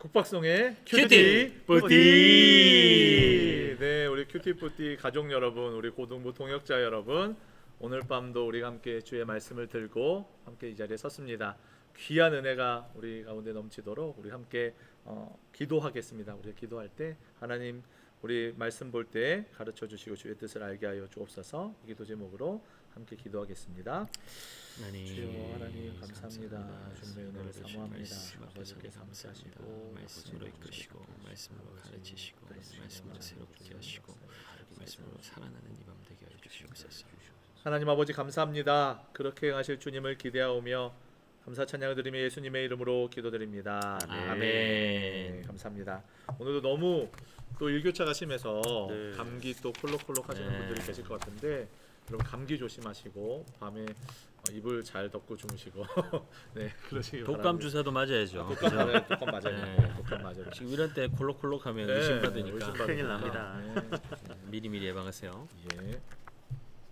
국박송의 큐티 뿌띠. 네, 우리 큐티 뿌띠 가족 여러분, 우리 고등부 동역자 여러분, 오늘 밤도 우리가 함께 주의 말씀을 들고 함께 이 자리에 섰습니다. 귀한 은혜가 우리 가운데 넘치도록 우리 함께 어, 기도하겠습니다. 우리 기도할 때 하나님 우리 말씀 볼 때 가르쳐 주시고 주의 뜻을 알게 하여 주옵소서. 이 기도 제목으로 함께 기도하겠습니다. 하나님, 주여 하나님 감사합니다. 감사합니다. 주님의 은혜를 사모합니다. 아버지께 감사하시고 감사하시고 말씀으로 이끄시고 말씀 말씀으로 가르치시고 말씀 말씀으로 새롭게 하시고 말씀으로 말씀 살아나는 이밤 되게 하여 주시옵소서. 하나님 아버지 감사합니다. 그렇게 행하실 주님을 기대하오며 감사 찬양을 드리며 예수님의 이름으로 기도드립니다. 아멘. 네, 감사합니다. 오늘도 너무 또 일교차가 심해서 네. 감기 또 콜록콜록 하시는 네. 분들이 계실 것 같은데 여러분 감기 조심하시고 밤에 어, 이불 잘 덮고 주무시고 네 그러시기 독감 바랍니다. 주사도 맞아야죠. 아, 독감 맞아요. 독감 맞아요. 네. 독감 맞아요. 지금 이런 때 콜록콜록하면 네, 의심받으니까 의심받으니까. 큰일 납니다. 네. 미리 미리 예방하세요. 예.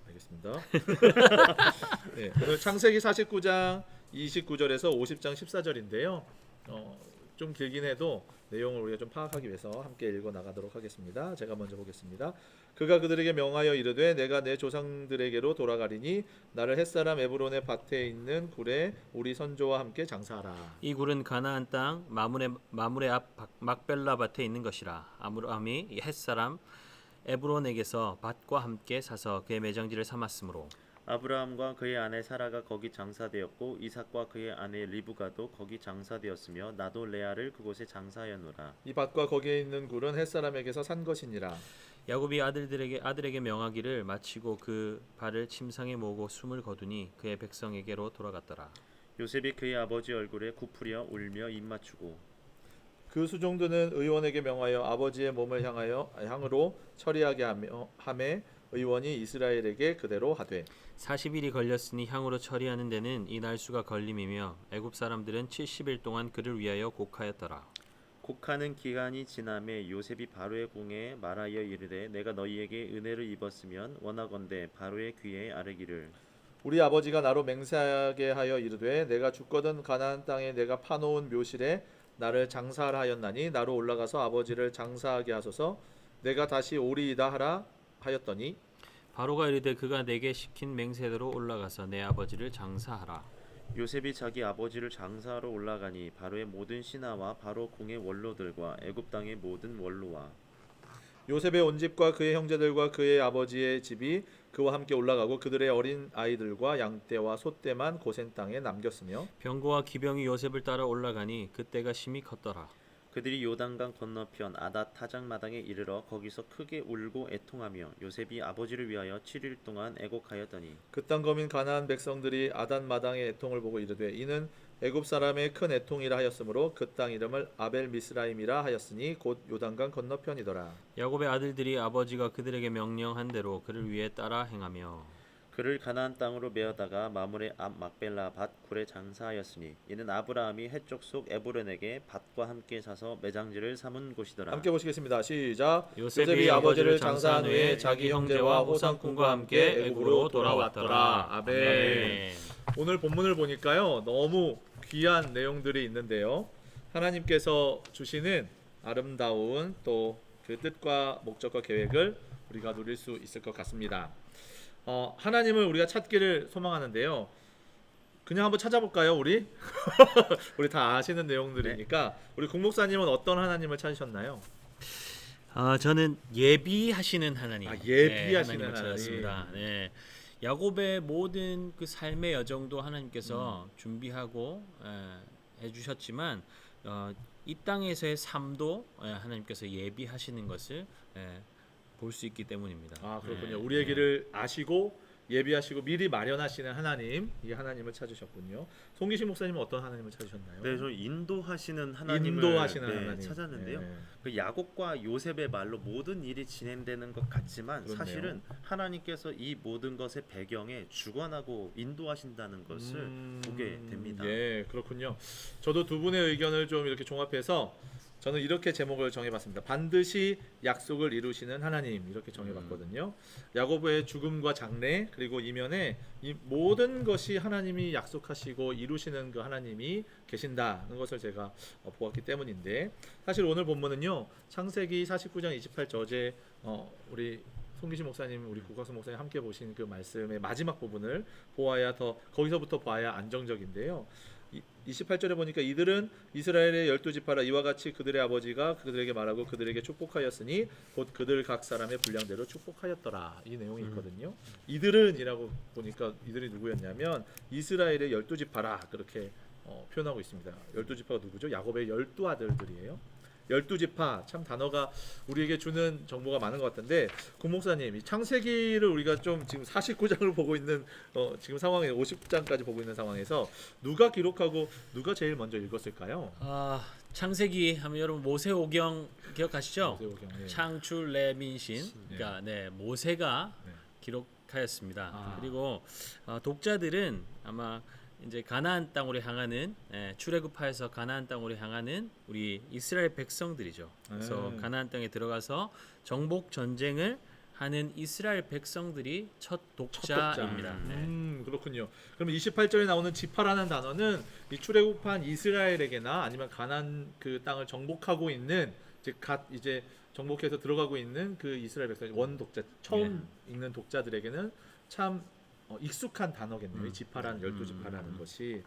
알겠습니다. 네, 오늘 창세기 49장 29절에서 50장 14절인데요. 어, 좀 길긴 해도 내용을 우리가 좀 파악하기 위해서 함께 읽어 나가도록 하겠습니다. 제가 먼저 보겠습니다. 그가 그들에게 명하여 이르되 내가 내 조상들에게로 돌아가리니 나를 햇사람 에브론의 밭에 있는 굴에 우리 선조와 함께 장사하라. 이 굴은 가나안 땅 마물의 마물의 앞 박- 막벨라 밭에 있는 것이라. 아므람이 이 햇사람 에브론에게서 밭과 함께 사서 그의 매장지를 삼았으므로 아브라함과 그의 아내 사라가 거기 장사되었고 이삭과 그의 아내 리브가도 거기 장사되었으며 나도 레아를 그곳에 장사하였노라. 이 밭과 거기에 있는 굴은 햇사람에게서 산 것이니라. 야곱이 아들들에게 아들에게 명하기를 마치고 그 발을 침상에 모으고 숨을 거두니 그의 백성에게로 돌아갔더라. 요셉이 그의 아버지 얼굴에 굽으려 울며 입 맞추고 그 수종들은 의원에게 명하여 아버지의 몸을 향하여 향으로 처리하게 하며 함에 의원이 이스라엘에게 그대로 하되 40일이 걸렸으니 향으로 처리하는 데는 이 날수가 걸림이며 애굽 사람들은 70일 동안 그를 위하여 곡하였더라. 곡하는 기간이 지남에 요셉이 바로의 공에 말하여 이르되 내가 너희에게 은혜를 입었으면 원하건대 바로의 귀에 아뢰기를 우리 아버지가 나로 맹세하게 하여 이르되 내가 죽거든 가나안 땅에 내가 파놓은 묘실에 나를 장사하라 하였나니 나로 올라가서 아버지를 장사하게 하소서 내가 다시 오리이다 하라 하였더니 바로가 이르되 그가 내게 시킨 맹세대로 올라가서 내 아버지를 장사하라. 요셉이 자기 아버지를 장사하러 올라가니 바로의 모든 신하와 바로 궁의 원로들과 애굽 땅의 모든 원로와 요셉의 온 집과 그의 형제들과 그의 아버지의 집이 그와 함께 올라가고 그들의 어린 아이들과 양떼와 소떼만 고센 땅에 남겼으며 병거와 기병이 요셉을 따라 올라가니 그때가 심히 컸더라. 그들이 요단강 건너편 아닷 타작마당에 이르러 거기서 크게 울고 애통하며 요셉이 아버지를 위하여 7일 동안 애곡하였더니 그 땅 거민 가나안 백성들이 아단 마당의 애통을 보고 이르되 이는 애굽 사람의 큰 애통이라 하였으므로 그 땅 이름을 아벨 미스라임이라 하였으니 곧 요단강 건너편이더라. 야곱의 아들들이 아버지가 그들에게 명령한 대로 그를 위해 따라 행하며 그를 가나안 땅으로 메어다가 마물의 앞 막벨라 밭 굴에 장사하였으니 이는 아브라함이 해쪽 속 에브론에게 밭과 함께 사서 매장지를 삼은 곳이더라. 함께 보시겠습니다. 시작. 요셉이 아버지를 장사한 후에 자기 형제와 호상꾼과 함께 애굽으로 돌아왔더라. 아멘. 아멘. 오늘 본문을 보니까요 너무 귀한 내용들이 있는데요 하나님께서 주시는 아름다운 또 그 뜻과 목적과 계획을 우리가 누릴 수 있을 것 같습니다 어, 하나님을 우리가 찾기를 소망하는데요 그냥 한번 찾아볼까요 우리 우리 다 아시는 내용들이니까 우리 국목사님은 어떤 하나님을 찾으셨나요 아 저는 예비하시는 하나님. 아, 예비하시는 하나님을 하나님. 찾았습니다. 네. 야곱의 모든 그 삶의 여정도 하나님께서 음. 준비하고 에, 해주셨지만 어, 이 땅에서의 삶도 에, 하나님께서 예비하시는 것을 볼 수 있기 때문입니다. 아 그렇군요. 네, 우리의 네. 길을 아시고 예비하시고 미리 마련하시는 하나님, 이 하나님을 찾으셨군요. 송기신 목사님은 어떤 하나님을 찾으셨나요? 네, 저 인도하시는 하나님을 인도하시는 네, 하나님 찾았는데요. 네. 그 야곱과 요셉의 말로 모든 일이 진행되는 것 같지만 그렇네요. 사실은 하나님께서 이 모든 것의 배경에 주관하고 인도하신다는 것을 음, 보게 됩니다. 예, 그렇군요. 저도 두 분의 의견을 좀 이렇게 종합해서 저는 이렇게 제목을 정해봤습니다. 반드시 약속을 이루시는 하나님 이렇게 정해봤거든요. 야고보의 죽음과 장래 그리고 이면에 이 모든 것이 하나님이 약속하시고 이루시는 그 하나님이 계신다는 것을 제가 어, 보았기 때문인데 사실 오늘 본문은요 창세기 49장 28절 어제 어, 우리 송기시 목사님, 우리 국학수 목사님 함께 보신 그 말씀의 마지막 부분을 보아야 더 거기서부터 봐야 안정적인데요. 이- 28절에 보니까 이들은 이스라엘의 열두 지파라 이와 같이 그들의 아버지가 그들에게 말하고 그들에게 축복하였으니 곧 그들 각 사람의 분량대로 축복하였더라 이 내용이 있거든요. 이들은이라고 보니까 이들이 누구였냐면 이스라엘의 열두 지파라 그렇게 어, 표현하고 있습니다. 열두 지파가 누구죠? 야곱의 열두 아들들이에요. 열두 지파 참 단어가 우리에게 주는 정보가 많은 것 같은데 구 목사님 이 창세기를 우리가 좀 지금 49장을 보고 있는 어, 지금 상황에 50장까지 보고 있는 상황에서 누가 기록하고 누가 제일 먼저 읽었을까요? 아 창세기 하면 여러분 모세오경 기억하시죠? 모세오경, 네. 창출 레민신 그러니까 네 모세가 네. 기록하였습니다. 아. 그리고 어, 독자들은 아마 이제 가나안 땅으로 향하는 예, 출애굽하여서 가나안 땅으로 향하는 우리 이스라엘 백성들이죠. 그래서 네. 가나안 땅에 들어가서 정복 전쟁을 하는 이스라엘 백성들이 첫 독자입니다. 네. 음, 그렇군요. 그럼 28절에 나오는 지파라는 단어는 이 출애굽한 이스라엘에게나 아니면 가난 그 땅을 정복하고 있는 즉갓 이제 정복해서 들어가고 있는 그 이스라엘 백성 원 독자 처음 읽는 독자들에게는 참 어, 익숙한 단어겠네요. 이 지파라는 열두 지파라는 것이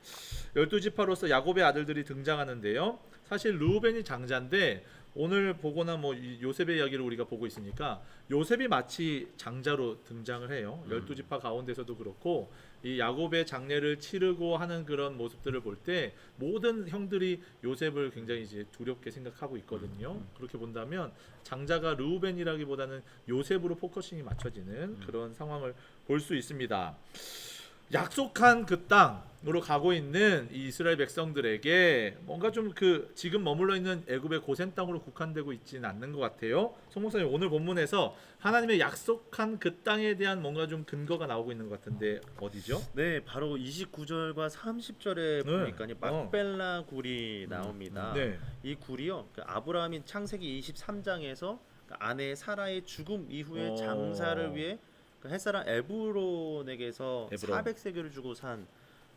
열두 지파로서 야곱의 아들들이 등장하는데요. 사실 루벤이 장자인데 오늘 보거나 뭐이 요셉의 이야기를 우리가 보고 있으니까 요셉이 마치 장자로 등장을 해요. 열두 지파 가운데서도 그렇고 이 야곱의 장례를 치르고 하는 그런 모습들을 볼 때 모든 형들이 요셉을 굉장히 이제 두렵게 생각하고 있거든요. 그렇게 본다면 장자가 르우벤이라기보다는 요셉으로 포커싱이 맞춰지는 그런 상황을 볼 수 있습니다. 약속한 그 땅으로 가고 있는 이 이스라엘 백성들에게 뭔가 좀 그 지금 머물러 있는 애굽의 고센 땅으로 국한되고 있지는 않는 것 같아요. 송 목사님 오늘 본문에서 하나님의 약속한 그 땅에 대한 뭔가 좀 근거가 나오고 있는 것 같은데 어디죠? 네, 바로 29절과 30절에 보니까 요 어. 막벨라 굴이 나옵니다. 네. 이 굴이요. 그 아브라함이 창세기 23장에서 그 아내 사라의 죽음 이후에 어. 장사를 위해 그 햇사람 에브론에게서 에브론. 400세겔을 주고 산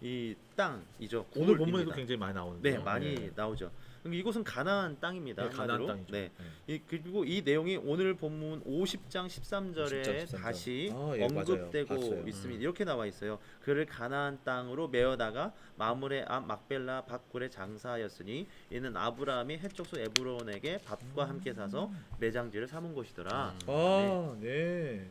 이 땅이죠. 오늘. 본문에도 굉장히 많이 나오는데요. 네, 많이 나오죠. 그럼 이곳은 가나안 땅입니다. 네, 가나안 한마디로. 땅이죠. 네. 네. 이, 그리고 이 내용이 오늘 본문 50장 13절에 50장 13절. 다시 아, 예, 언급되고 맞아요. 봤어요. 있습니다. 이렇게 나와 있어요. 그를 가나안 땅으로 메어다가 마물의 앞 막벨라 밭굴에 장사하였으니 이는 아브라함이 해족소 에브론에게 밭과 함께 사서 매장지를 삼은 곳이더라. 아, 네.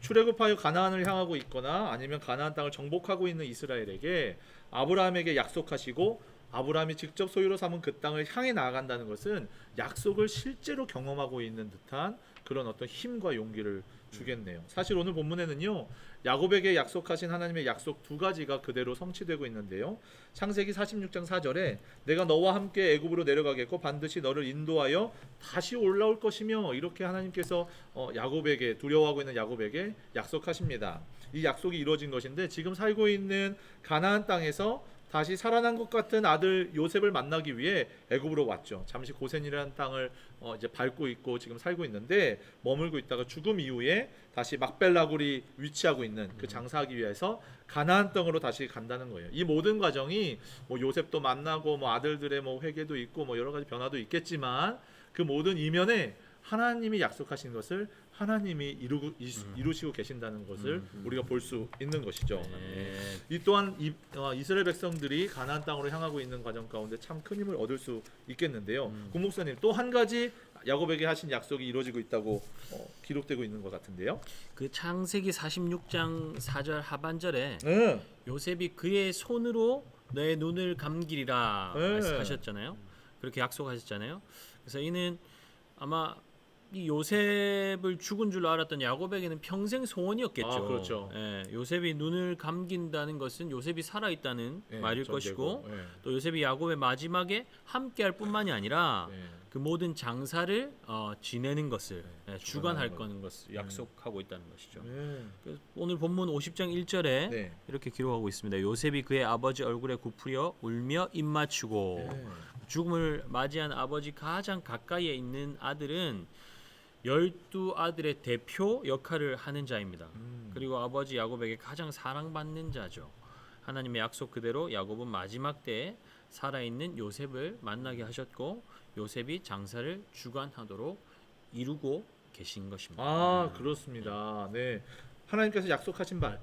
출애굽하여 가나안을 향하고 있거나 아니면 가나안 땅을 정복하고 있는 이스라엘에게 아브라함에게 약속하시고 아브라함이 직접 소유로 삼은 그 땅을 향해 나아간다는 것은 약속을 실제로 경험하고 있는 듯한 그런 어떤 힘과 용기를 주겠네요. 사실 오늘 본문에는요. 야곱에게 약속하신 하나님의 약속 두 가지가 그대로 성취되고 있는데요. 창세기 46장 4절에 내가 너와 함께 애굽으로 내려가겠고 반드시 너를 인도하여 다시 올라올 것이며 이렇게 하나님께서 어, 야곱에게 두려워하고 있는 야곱에게 약속하십니다. 이 약속이 이루어진 것인데 지금 살고 있는 가나안 땅에서 다시 살아난 것 같은 아들 요셉을 만나기 위해 애굽으로 왔죠. 잠시 고센이라는 땅을 어, 이제 밟고 있고 지금 살고 있는데 머물고 있다가 죽음 이후에 다시 막벨라굴이 위치하고 있는 그 장사하기 위해서 가나안 땅으로 다시 간다는 거예요. 이 모든 과정이 뭐 요셉도 만나고 뭐 아들들의 뭐 회개도 있고 뭐 여러 가지 변화도 있겠지만 그 모든 이면에 하나님이 약속하신 것을 하나님이 이루, 시고 계신다는 것을 우리가 볼 수 있는 것이죠. 네. 이 또한 이, 어, 이스라엘 백성들이 가나안 땅으로 향하고 있는 과정 가운데 참 큰 힘을 얻을 수 있겠는데요. 음. 구 목사님 또 한 가지 야곱에게 하신 약속이 이루어지고 있다고 어, 기록되고 있는 것 같은데요. 그 창세기 46장 4절 하반절에 네. 요셉이 그의 손으로 너의 눈을 감기리라 네. 말씀하셨잖아요. 그렇게 약속하셨잖아요. 그래서 이는 아마 이 요셉을 죽은 줄 알았던 야곱에게는 평생 소원이었겠죠. 아, 그렇죠. 예, 요셉이 눈을 감긴다는 것은 요셉이 살아 있다는 네, 말일. 것이고 네. 또 요셉이 야곱의 마지막에 함께할 뿐만이 아니라 네. 그 모든 장사를 어, 지내는 것을 예, 주관할 주관하는 거는 것을 약속하고 있다는 것이죠. 네. 그래서 오늘 본문 50장 1절에 네. 이렇게 기록하고 있습니다. 요셉이 그의 아버지 얼굴에 굽으려 울며 입 맞추고 네. 죽음을 맞이한 아버지 가장 가까이에 있는 아들은 열두 아들의 대표 역할을 하는 자입니다. 음. 그리고 아버지 야곱에게 가장 사랑받는 자죠. 하나님의 약속 그대로 야곱은 마지막 때에 살아있는 요셉을 만나게 하셨고 요셉이 장사를 주관하도록 이루고 계신 것입니다. 아 그렇습니다. 네 하나님께서 약속하신 바,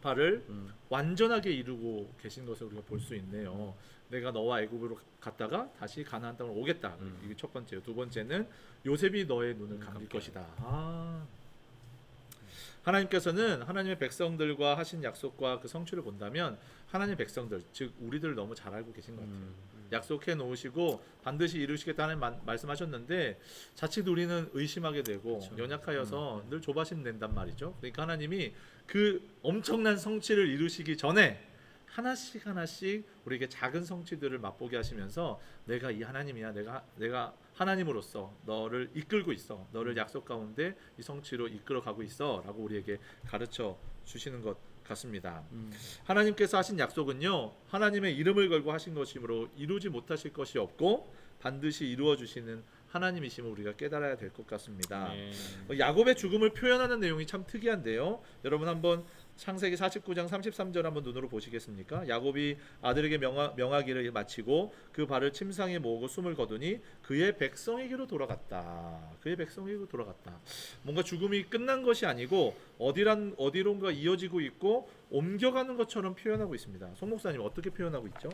바를 음. 완전하게 이루고 계신 것을 우리가 볼 수 있네요. 내가 너와 애굽으로 갔다가 다시 가나안 땅으로 오겠다. 음. 이게 첫 번째요. 두 번째는 요셉이 너의 눈을 음, 감길. 것이다. 아. 하나님께서는 하나님의 백성들과 하신 약속과 그 성취를 본다면 하나님의 백성들 즉 우리들 너무 잘 알고 계신 것 같아요. 음. 약속해 놓으시고 반드시 이루시겠다는 마- 말씀하셨는데 자칫 우리는 의심하게 되고 그렇죠. 연약하여서 늘 조바심 낸단 말이죠. 그러니까 하나님이 그 엄청난 성취를 이루시기 전에 하나씩 하나씩 우리에게 작은 성취들을 맛보게 하시면서 내가 이 하나님이야. 내가 내가 하나님으로서 너를 이끌고 있어. 너를 약속 가운데 이 성취로 이끌어 가고 있어라고 우리에게 가르쳐 주시는 것 같습니다. 음. 하나님께서 하신 약속은요 하나님의 이름을 걸고 하신 것이므로 이루지 못하실 것이 없고 반드시 이루어 주시는 하나님이심을 우리가 깨달아야 될 것 같습니다. 네. 어, 야곱의 죽음을 표현하는 내용이 참 특이한데요. 여러분 한번 창세기 49장 33절 한번 눈으로 보시겠습니까? 야곱이 아들에게 명하, 명하기를 마치고 그 발을 침상에 모으고 숨을 거두니 그의 백성에게로 돌아갔다. 그의 백성에게로 돌아갔다. 뭔가 죽음이 끝난 것이 아니고 어디란 어디론가 이어지고 있고 옮겨가는 것처럼 표현하고 있습니다. 송 목사님 어떻게 표현하고 있죠?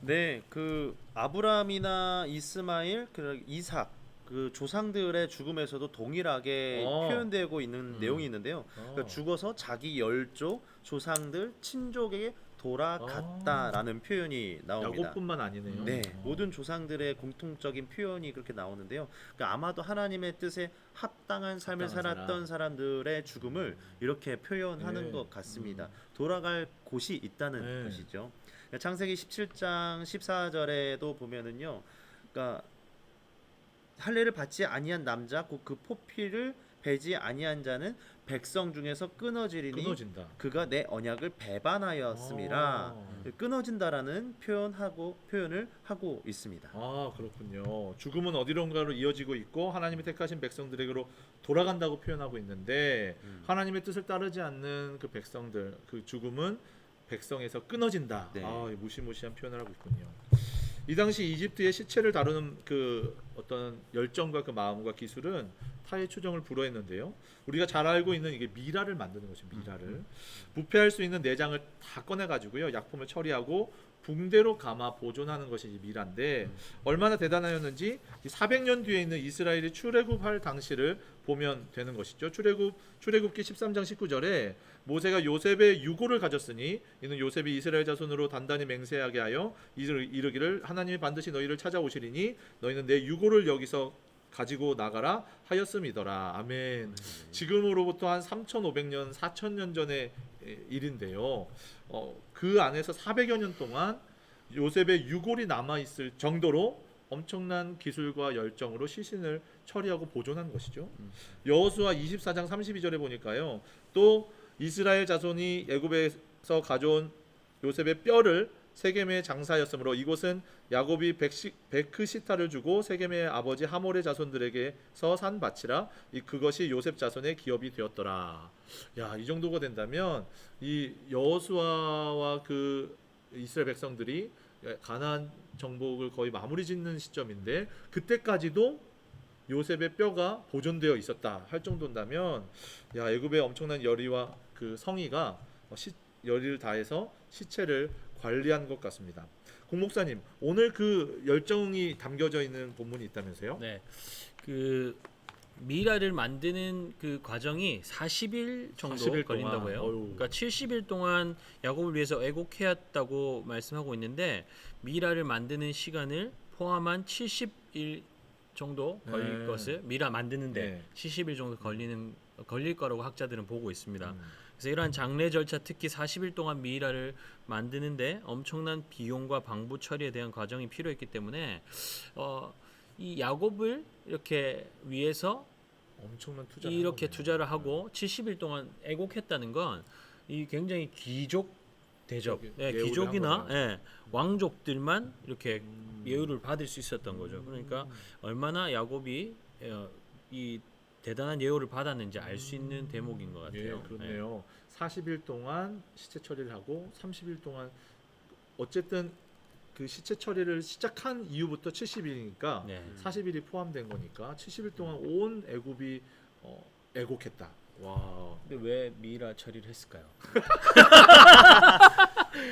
네, 그 아브라함이나 이스마일, 그 이삭 그 조상들의 죽음에서도 동일하게 어. 표현되고 있는 음. 내용이 있는데요. 그러니까 죽어서 자기 열조 조상들 친족에게 돌아갔다라는 표현이 나옵니다. 야곱뿐만 아니네요. 네, 어. 모든 조상들의 공통적인 표현이 그렇게 나오는데요. 그러니까 아마도 하나님의 뜻에 합당한 삶을 합당한 살았던 사람 들의 죽음을 이렇게 표현하는 네. 것 같습니다. 돌아갈 곳이 있다는 네. 것이죠. 그러니까 창세기 17장 14절에도 보면은요. 그러니까 할례를 받지 아니한 남자 곧 그 포피를 베지 아니한 자는 백성 중에서 끊어지리니 끊어진다. 그가 내 언약을 배반하였음이라 어. 끊어진다라는 표현하고 표현을 하고 있습니다. 아 그렇군요. 죽음은 어디론가로 이어지고 있고 하나님이 택하신 백성들에게로 돌아간다고 표현하고 있는데 음. 하나님의 뜻을 따르지 않는 그 백성들 그 죽음은 백성에서 끊어진다. 네. 아 무시무시한 표현을 하고 있군요. 이 당시 이집트의 시체를 다루는 그 어떤 열정과 그 마음과 기술은 타의 추정을 불허했는데요. 우리가 잘 알고 있는 이게 미라를 만드는 것이 미라를 부패할 수 있는 내장을 다 꺼내 가지고요 약품을 처리하고 붕대로 감아 보존하는 것이 이 미라인데 얼마나 대단하였는지 이 400년 뒤에 있는 이스라엘이 출애굽할 당시를 보면 되는 것이죠. 출애굽 출애굽기 13장 19절에 모세가 요셉의 유고를 가졌으니 이는 요셉이 이스라엘 자손으로 단단히 맹세하게 하여 이르- 이르기를 하나님이 반드시 너희를 찾아오시리니 너희는 내 유고를 여기서 가지고 나가라 하였음이더라. 아멘. 지금으로부터 한 3,500년, 4,000년 전의 에, 일인데요. 어, 그 안에서 400여 년 동안 요셉의 유골이 남아 있을 정도로 엄청난 기술과 열정으로 시신을 처리하고 보존한 것이죠. 여호수아 24장 32절에 보니까요. 또 이스라엘 자손이 애굽에서 가져온 요셉의 뼈를 세겜의 장사였으므로 이곳은 야곱이 백시, 베크시타를 주고 세겜의 아버지 하몰의 자손들에게서 산 밭이라 이 그것이 요셉 자손의 기업이 되었더라. 야, 이 정도가 된다면 이 여호수아와 그 이스라엘 백성들이 가나안 정복을 거의 마무리 짓는 시점인데 그때까지도 요셉의 뼈가 보존되어 있었다 할 정도인다면 야 애굽의 엄청난 열의와 그 성의가 시, 열의를 다해서 시체를 관리한 것 같습니다. 공 목사님 오늘 그 열정이 담겨져 있는 본문이 있다면서요? 네. 그 미라를 만드는 그 과정이 40일 정도 40일 걸린다고. 해요. 어휴. 그러니까 70일 동안 야곱을 위해서 애곡해왔다고 말씀하고 있는데 미라를 만드는 시간을 포함한 70일 정도 걸릴 네. 것을 미라 만드는데 네. 70일 정도 걸리는 걸릴 거라고 학자들은 보고 있습니다. 음. 그래서 이러한 장례 절차 특히 40일 동안 미이라를 만드는데 엄청난 비용과 방부 처리에 대한 과정이 필요했기 때문에 어, 이 야곱을 이렇게 위해서 엄청난 투자 이렇게 투자를 하고 70일 동안 애곡했다는 건 이 굉장히 귀족. 저기 예, 귀족이나. 예, 왕족들만 이렇게 음. 예우를 받을 수 있었던 거죠. 그러니까 얼마나 야곱이 어, 이 대단한 예우를 받았는지 알 수 있는 대목인 것 예, 같아요. 그렇네요. 40일 동안 시체 처리를 하고 30일 동안 어쨌든 그 시체 처리를 시작한 이후부터 70일이니까 네. 40일이 포함된 거니까 70일 동안 온 애굽이 어, 애곡했다. 와. 근데 왜 미라 처리를 했을까요?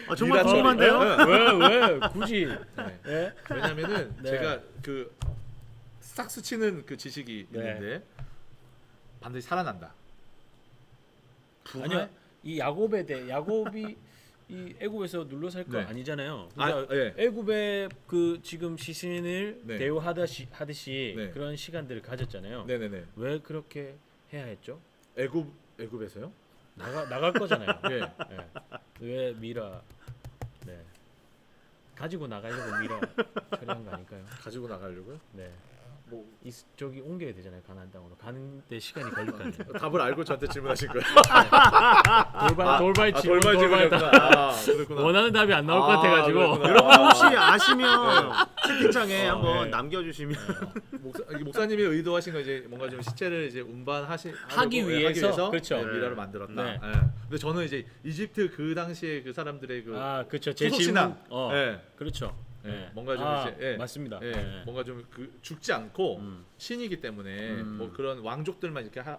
아, 정말 미라 처리. 궁금한데요? 네. 왜왜 굳이? 네. 예? 왜냐면은 네. 제가 그싹 스치는 그 지식이 네. 있는데 반드시 살아난다. 아니요. 이 야곱에 대해 야곱이 이 애굽에서 눌러 살거 네. 아니잖아요. 아, 그러니까 예. 애굽의 그 지금 시신을 네. 대우하듯이 하듯이 네. 그런 시간들을 가졌잖아요. 네네네. 왜 그렇게 해야 했죠? 애굽 애굽에서요? 나가 나갈 거잖아요. 예. 예. 왜 미라 네. 가지고 나가려고 미라 처리한 거 아닐까요? 가지고 나가려고요? 네. 뭐 이쪽이 옮겨야 되잖아요. 가나안 땅으로 가는데 시간이 걸릴 거 아니에요. 답을 알고 저한테 질문하신 거예요? 돌발 돌발 아, 질문 돌발 돌발 질문이었구나. 답. 아, 그렇구나. 원하는 답이 안 나올 것 아, 같아가지고 그렇구나. 여러분 아. 혹시 아시면 채팅창에 어, 한번 네. 남겨주시면 목사, 이게 목사님이 의도하신 거 이제 뭔가 좀 시체를 이제 운반하시 하기 하려고, 예, 위해서, 그렇죠. 네, 네. 미라를 만들었다. 네. 예. 근데 저는 이제 이집트 그 당시에 그 사람들의 그 아 그렇죠. 제 소속 질문 신앙. 어 예. 그렇죠. 예, 예. 뭔가 좀 아, 이제 예, 맞습니다. 예, 예. 뭔가 좀 그 죽지 않고 음. 신이기 때문에 음. 뭐 그런 왕족들만 이렇게 하,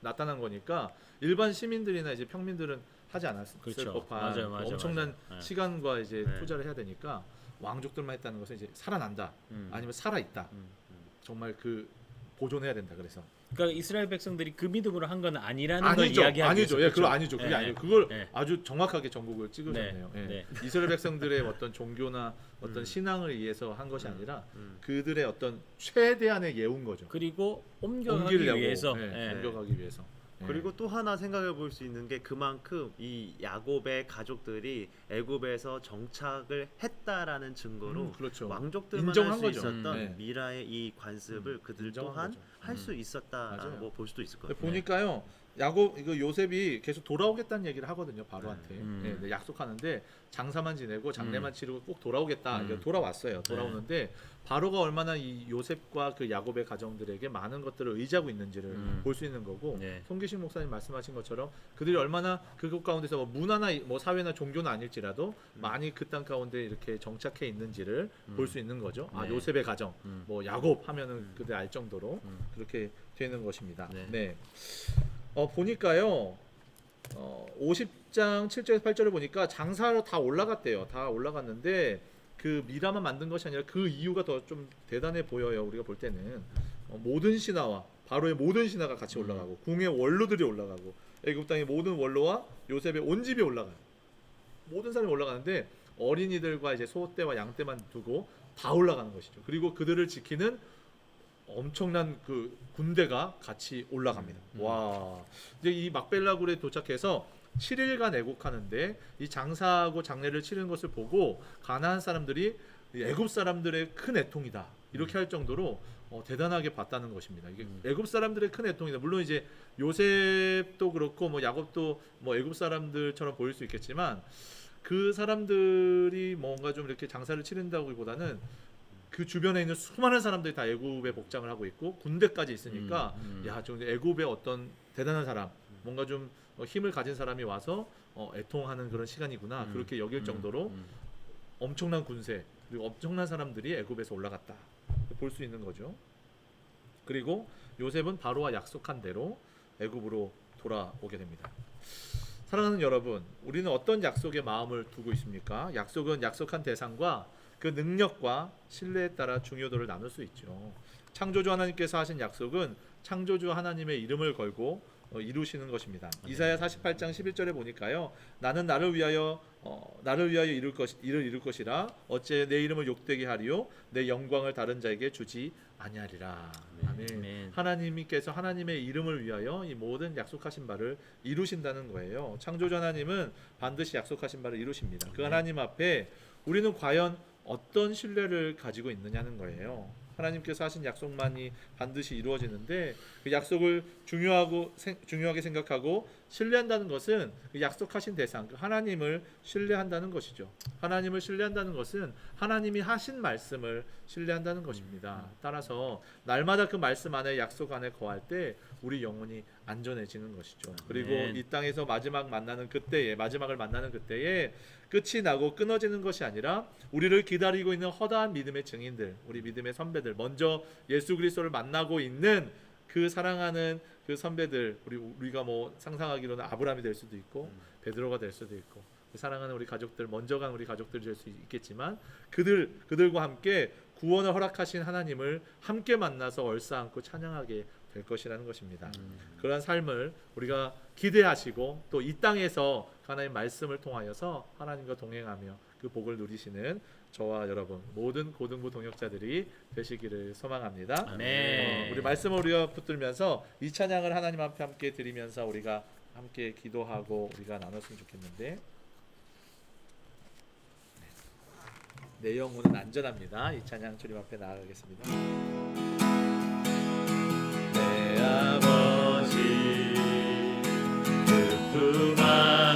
나타난 거니까 일반 시민들이나 이제 평민들은 하지 않았을 그렇죠. 법한 맞아요, 맞아요, 엄청난 맞아요. 예. 시간과 이제 네. 투자를 해야 되니까 왕족들만 했다는 것은 이제 살아난다 음. 아니면 살아 있다 음. 정말 그 보존해야 된다 그래서 그러니까 이스라엘 백성들이 그 믿음으로 한 건 아니라는 걸 아니죠 이야기하기 아니죠 위해서 예 그거 그렇죠? 아니죠 그게 예, 아니고 그걸 예. 아주 정확하게 전국을 찍으셨네요 네, 예. 네. 이스라엘 백성들의 어떤 종교나 어떤 음. 신앙을 위해서 한 것이 음. 아니라 음. 그들의 어떤 최대한의 예운 거죠 그리고 옮겨가기 옮기려고 위해서 예, 예. 옮겨가기 위해서 예. 그리고 또 하나 생각해 볼 수 있는 게 그만큼 이 야곱의 가족들이 애굽에서 정착을 했다라는 증거로 음, 그렇죠. 왕족들만 할 수. 있었던 네. 미라의 이 관습을 음, 그들 또한 거죠. 할수 음. 있었다라고 맞아요. 볼 수도 있을 것 같아요. 보니까요 야곱 이거 요셉이 계속 돌아오겠다는 얘기를 하거든요 바로한테 음. 예, 네, 약속하는데 장사만 지내고 장례만 음. 치르고 꼭 돌아오겠다 음. 돌아왔어요 돌아오는데 바로가 얼마나 이 요셉과 그 야곱의 가정들에게 많은 것들을 의지하고 있는지를 음. 볼수 있는 거고 네. 송기식 목사님 말씀하신 것처럼 그들이 얼마나 그곳 가운데서 뭐 문화나 뭐 사회나 종교는 아닐지라도 많이 그 땅 가운데 이렇게 정착해 있는지를 음. 볼수 있는 거죠 아 네. 요셉의 가정 음. 뭐 야곱 하면은 그들 알 정도로 음. 그렇게 되는 것입니다. 네. 네. 어 보니까요. 어 50장 7절에서 8절을 보니까 장사로 다 올라갔대요. 다 올라갔는데 그 미라만 만든 것이 아니라 그 이유가 더 좀 대단해 보여요. 우리가 볼 때는 어, 모든 신하와 바로의 모든 신하가 같이 음. 올라가고 궁의 원로들이 올라가고 애굽 땅의 모든 원로와 요셉의 온 집이 올라가요. 모든 사람이 올라가는데 어린이들과 이제 소떼와 양떼만 두고 다 올라가는 것이죠. 그리고 그들을 지키는 엄청난 그 군대가 같이 올라갑니다. 음. 와. 이제 이 막벨라굴에 도착해서 7일간 애국하는데 이 장사하고 장례를 치르는 것을 보고 가나안 사람들이 이 애굽 사람들의 큰 애통이다. 이렇게 할 정도로 어, 대단하게 봤다는 것입니다. 이게 음. 애굽 사람들의 큰 애통이다. 물론 이제 요셉도 그렇고 뭐 야곱도 뭐 애굽 사람들처럼 보일 수 있겠지만 그 사람들이 뭔가 좀 이렇게 장사를 치른다기보다는 그 주변에 있는 수많은 사람들이 다 애굽의 복장을 하고 있고 군대까지 있으니까 음, 음. 야, 저 애굽의 어떤 대단한 사람, 뭔가 좀 어, 힘을 가진 사람이 와서 어, 애통하는 그런 시간이구나 음, 그렇게 여길 음, 정도로 음. 엄청난 군세 그리고 엄청난 사람들이 애굽에서 올라갔다 볼 수 있는 거죠. 그리고 요셉은 바로와 약속한 대로 애굽으로 돌아오게 됩니다. 사랑하는 여러분, 우리는 어떤 약속에 마음을 두고 있습니까? 약속은 약속한 대상과 그 능력과 신뢰에 따라 중요도를 나눌 수 있죠. 창조주 하나님께서 하신 약속은 창조주 하나님의 이름을 걸고 어, 이루시는 것입니다. 이사야 48장 11절에 보니까요. 나는 나를 위하여 어, 나를 위하여 이룰 것 이를 이룰 것이라 어째 내 이름을 욕되게 하리요 내 영광을 다른 자에게 주지 아니하리라. 아멘. 아멘. 하나님께서 하나님의 이름을 위하여 이 모든 약속하신 바를 이루신다는 거예요. 창조주 하나님은 반드시 약속하신 바를 이루십니다. 그 네. 하나님 앞에 우리는 과연 어떤 신뢰를 가지고 있느냐는 거예요. 하나님께서 하신 약속만이 반드시 이루어지는데 그 약속을 중요하고 생- 중요하게 생각하고 신뢰한다는 것은 그 약속하신 대상 그 하나님을 신뢰한다는 것이죠. 하나님을 신뢰한다는 것은 하나님이 하신 말씀을 신뢰한다는 것입니다. 따라서 날마다 그 말씀 안에 약속 안에 거할 때 우리 영혼이 안전해지는 것이죠. 그리고. 이 땅에서 마지막 만나는 그때에 마지막을 만나는 그때에 끝이 나고 끊어지는 것이 아니라 우리를 기다리고 있는 허다한 믿음의 증인들, 우리 믿음의 선배들, 먼저 예수 그리스도를 만나고 있는 그 사랑하는 그 선배들, 우리 우리가 뭐 상상하기로는 아브라함이 될 수도 있고 베드로가 될 수도 있고 그 사랑하는 우리 가족들, 먼저 간 우리 가족들이 될 수 있겠지만 그들 그들과 함께 구원을 허락하신 하나님을 함께 만나서 얼싸안고 찬양하게 될 것이라는 것입니다. 그러한 삶을 우리가 기대하시고 또 이 땅에서 하나님 말씀을 통하여서 하나님과 동행하며 그 복을 누리시는 저와 여러분 모든 고등부 동역자들이 되시기를 소망합니다. 아멘. 어, 우리 말씀을 우리가 붙들면서 이 찬양을 하나님 앞에 함께 드리면서 우리가 함께 기도하고 우리가 나눴으면 좋겠는데 네. 내 영혼은 안전합니다. 이 찬양 주님 앞에 나아가겠습니다. 내 아버지 그품 안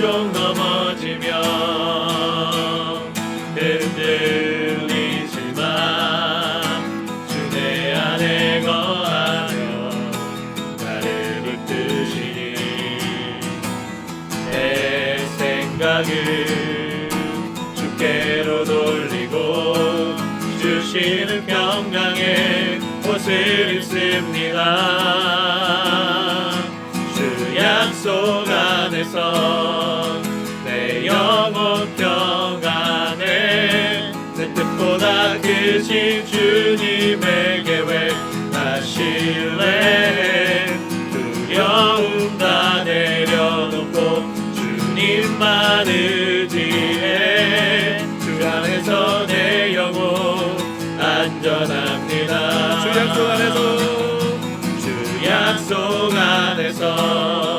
넘어지면 흔들리지만 주내 안에 거하며 나를 이끄시니 내 생각을 주께로 돌리고 주시는 평강에 옷을 입습니다. 주 약속 안에서 안전합니다. 주 약속 안에서 주 약속 안에서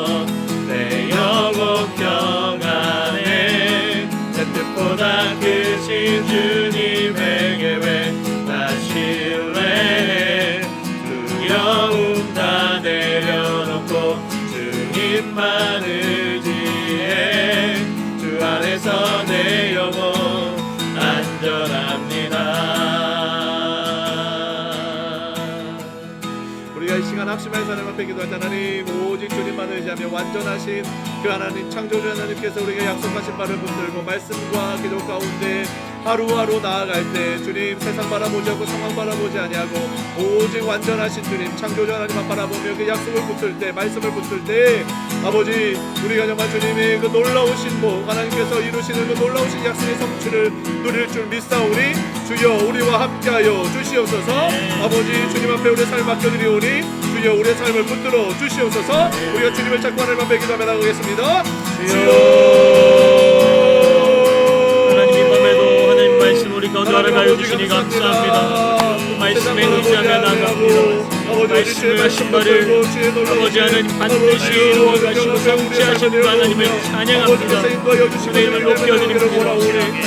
하나님 앞에 기도할 때 하나님 오직 주님만 의지하며 완전하신 그 하나님 창조주 하나님께서 우리가 약속하신 바를 붙들고 말씀과 기도 가운데 하루하루 나아갈 때 주님 세상 바라보지 않고 상황 바라보지 아니하고 오직 완전하신 주님 창조주 하나님만 바라보며 그 약속을 붙들 때 말씀을 붙들 때 아버지 우리가 정말 주님의 그 놀라우신 복 하나님께서 이루시는 그 놀라우신 약속의 성취를 누릴 줄 믿사오니 주여 우리와 함께하여 주시옵소서. 아버지 주님 앞에 우리의 삶을 맡겨드리오니 주여 우리의 삶을 붙들어 주시옵소서 우리가 주님을 찾고 하나님 앞에 기도하며 나가겠습니다 주여 하나님 이 밤에도 하나님 말씀 우리 가운데 알아가여 주시니 감사합니다. 그 말씀에 의지하며 나갑니다. 말씀을 하신 바를 아버지 하나님 반드시 이루어 가시고 성취하신 그 하나님을 찬양합니다. 이름을 높여드립니다.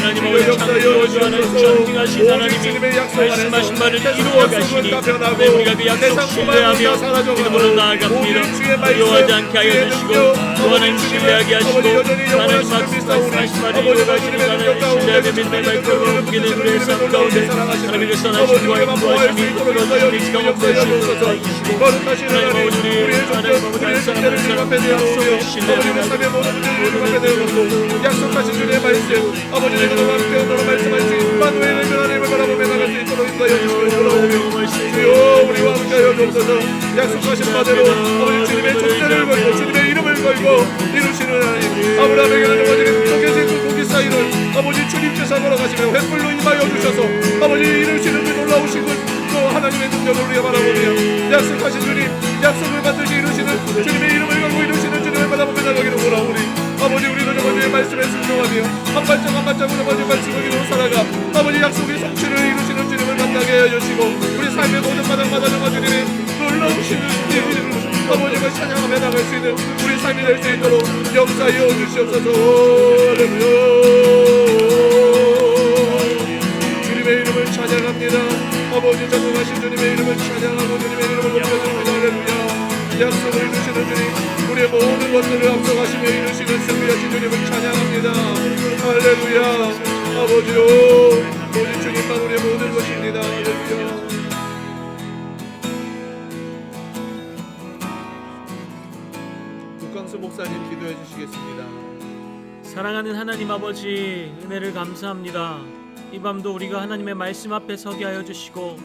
하나님 아버지 창조주 하나님 전능하신 하나님이 말씀하신 바를 이루어 가시니 네, 우리가 그 약속 신뢰하며 믿음으로 나아갑니다. 두려워하지 않게 하여 주시고 또 하나님 신뢰하게 하시고 하나님 말씀하신 바를 이루어 가시니 하나님 신뢰하며 믿음의 옮게 된 우리의 삶 가운데 하나님의 선하신 과 인도하심이 이끌어주시니 지금 없으시고 거룩하신 하나님 우리의 숙제를 주님 앞에 아버지의 삶의 모든 내어놓고 약속하신 주님의 말씀 아버지 내가 너와 함께 너로 말씀하신 임마누엘의 하나님을 바라보며 나갈 수 있도록 인도하여 주시고 주여 우리와 함께하여 주옵소서. 약속하신 바대로 아버지 주님의 존재를 걸고 주님의 걸고 이루시는 하나님 아브라함에게 하나님 아버지 속에 그 고기 사이를 아버지 주님께서 걸어가시며 횃불로 임하여 주셔서 아버지 이루시는 그 놀라우신 그또 하나님의 능력을 우리가 바라보며 약속하신 주님 약속을 반드시 이루시는 주님의 이름을 걸고 이루시는 주님을 바라보며 나가기로 돌아오며 말씀에 순종하며 한 발짝 한 발짝으로 아버지 말씀을 이루어 살아가 아버지 약속의 성취를 이루시는 주님을 만나게 하여 주시고 우리 삶의 모든 정말 주님의 수 있도록 역사하여 주시옵소서. 할렐루야. 주님의 이름을 찬양합니다. 아버지 전능하신 주님의 이름을 찬양하고 주님의 이름을 높여드립니다. 할렐루야. 약속을 이루시는 주님 우리의 모든 것들을 앞서가시며 이루시는 승리하신 주님을 찬양합니다. 할렐루야. 아버지요. 오직 주님만 우리의 모든 것입니다. 할렐루야 목사님 기도해 주시겠습니다 사랑하는 하나님 아버지 은혜를 감사합니다. 이 밤도 우리가 하나님의 말씀 앞에 서게 하여 주시고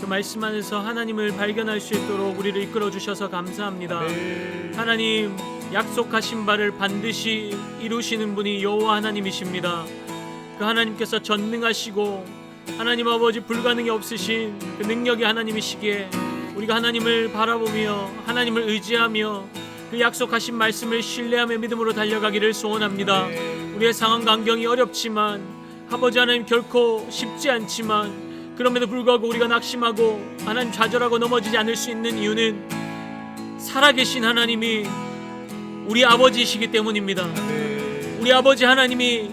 그 말씀 안에서 하나님을 발견할 수 있도록 우리를 이끌어 주셔서 감사합니다. 네. 하나님 약속하신 바를 반드시 이루시는 분이 여호와 하나님이십니다. 그 하나님께서 전능하시고 하나님 아버지 불가능이 없으신 그 능력의 하나님이시기에 우리가 하나님을 바라보며 하나님을 의지하며 그 약속하신 말씀을 신뢰하며 믿음으로 달려가기를 소원합니다. 우리의 상황 환경이 어렵지만 아버지 하나님 결코 쉽지 않지만 그럼에도 불구하고 우리가 낙심하고 하나님 좌절하고 넘어지지 않을 수 있는 이유는 살아계신 하나님이 우리 아버지이시기 때문입니다. 우리 아버지 하나님이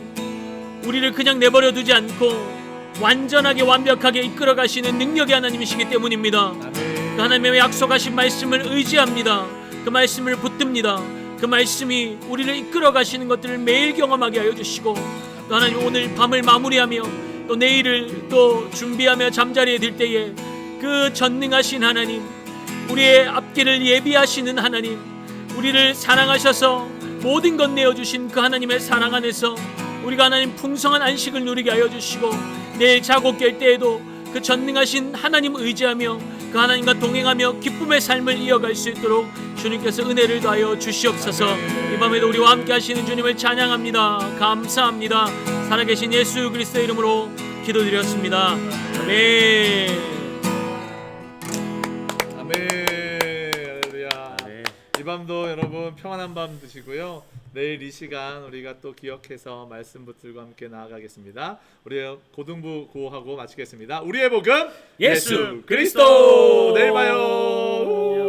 우리를 그냥 내버려 두지 않고 완전하게 완벽하게 이끌어 가시는 능력의 하나님이시기 때문입니다. 그 하나님의 약속하신 말씀을 의지합니다. 그 말씀을 붙듭니다. 그 말씀이 우리를 이끌어 가시는 것들을 매일 경험하게 하여 주시고 또 하나님 오늘 밤을 마무리하며 또 내일을 또 준비하며 잠자리에 들 때에 그 전능하신 하나님 우리의 앞길을 예비하시는 하나님 우리를 사랑하셔서 모든 것 내어주신 그 하나님의 사랑 안에서 우리가 하나님 풍성한 안식을 누리게 하여 주시고 내일 자고 깰 때에도 그 전능하신 하나님 의지하며 그 하나님과 동행하며 기쁨의 삶을 이어갈 수 있도록 주님께서 은혜를 더하여 주시옵소서. 이 밤에도 우리와 함께 하시는 주님을 찬양합니다. 감사합니다. 살아계신 예수 그리스도 이름으로 기도드렸습니다. 아멘. 아멘. 할렐루야. 네. 이 밤도 여러분 평안한 밤 되시고요. 내일 이 시간 우리가 또 기억해서 말씀 붙들고 함께 나아가겠습니다. 우리 고등부 구호하고 마치겠습니다. 우리의 복음 예수 그리스도 내일 봐요.